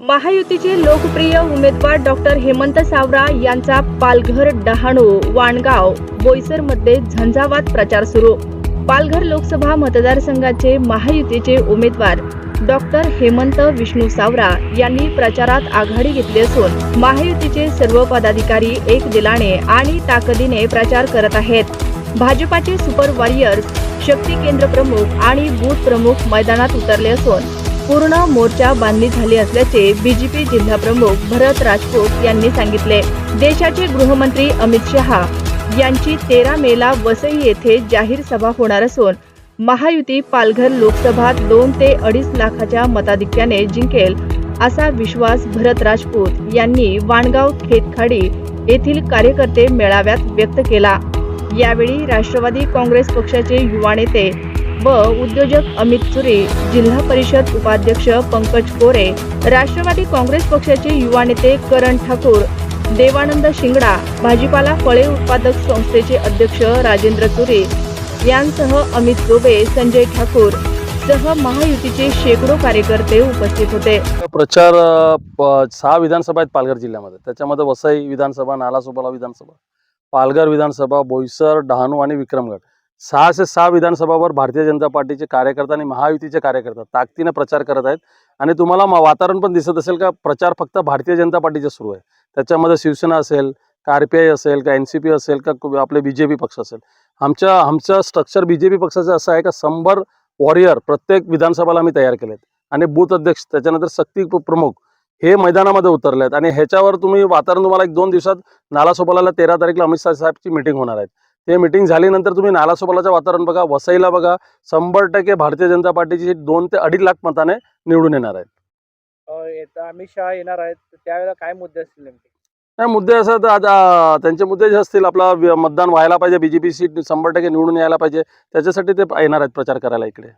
महायुतीचे लोकप्रिय उमेदवार डॉक्टर हेमंत सावरा यांचा पालघर डहाणू वाणगाव बोईसरमध्ये झंझावात प्रचार सुरू. पालघर लोकसभा मतदारसंघाचे महायुतीचे उमेदवार डॉक्टर हेमंत विष्णू सावरा यांनी प्रचारात आघाडी घेतली असून महायुतीचे सर्व पदाधिकारी एक दिलाने आणि ताकदीने प्रचार करत आहेत. भाजपाचे सुपर वॉरियर्स शक्ती केंद्र प्रमुख आणि बूथ प्रमुख मैदानात उतरले असून पूर्ण मोर्चा बांधणी झाली असल्याचे बीजेपी जिल्हा प्रमुख भरत राजपूत यांनी सांगितले. देशाचे गृहमंत्री अमित शहा यांची तेरा मेला वसई येथे जाहीर सभा होणार असून महायुती पालघर लोकसभा दोन ते अडीच लाखाच्या मताधिक्याने जिंकेल असा विश्वास भरत राजपूत यांनी वाणगाव खेतखाडी येथील कार्यकर्ते मेळाव्यात व्यक्त केला. यावेळी राष्ट्रवादी काँग्रेस पक्षाचे युवा नेते व उद्योजक अमित सुरे जिल्हा परिषद उपाध्यक्ष पंकज कोरे राष्ट्रवादी काँग्रेस पक्षाचे युवा नेते करण ठाकूर देवानंद शिंगडा भाजीपाला फळे उत्पादक संस्थेचे अध्यक्ष राजेंद्र तुरे यांसह अमित चोबे संजय ठाकूर सह महायुतीचे शेकडो कार्यकर्ते उपस्थित होते. प्रचार सहा विधानसभा आहेत पालघर जिल्ह्यामध्ये. त्याच्यामध्ये वसई विधानसभा नालासोबाला विधानसभा पालघर विधानसभा बोईसर डहाणू आणि विक्रमगड. सहाशे सहा विधानसभावर भारतीय जनता पार्टीचे कार्यकर्ता आणि महायुतीचे कार्यकर्ता ताकदीनं प्रचार करत आहेत. आणि तुम्हाला वातावरण पण दिसत असेल का? प्रचार फक्त भारतीय जनता पार्टीचे सुरू आहे. त्याच्यामध्ये शिवसेना असेल का आर पी आय असेल का एन सी पी असेल का आपले बी जे पी पक्ष असेल. आमच्या आमचं स्ट्रक्चर बी जे पी पक्षाचं असं आहे का? शंभर वॉरियर प्रत्येक विधानसभाला आम्ही तयार केलेत. आणि बूथ अध्यक्ष त्याच्यानंतर सक्ती प्रमुख हे मैदानामध्ये उतरले आहेत आणि ह्याच्यावर तुम्ही वातावरण तुम्हाला एक दोन दिवसात नालासोपाला तेरा तारीखला अमित शाह साहेबची मिटिंग होणार आहे. ते मिटिंग झाल्यानंतर तुम्ही नालासोपालाचं वातावरण बघा वसईला बघा शंभर टक्के भारतीय जनता पार्टीची दोन ते अडीच लाख मताने निवडून येणार आहेत. अमित शहा येणार आहेत त्यावेळेला काय मुद्दे असतील नेमके? नाही मुद्दे असं तर आता त्यांचे मुद्दे जे असतील आपला मतदान व्हायला पाहिजे बीजेपी सीट शंभर टक्के निवडून यायला पाहिजे त्याच्यासाठी ते येणार आहेत प्रचार करायला इकडे.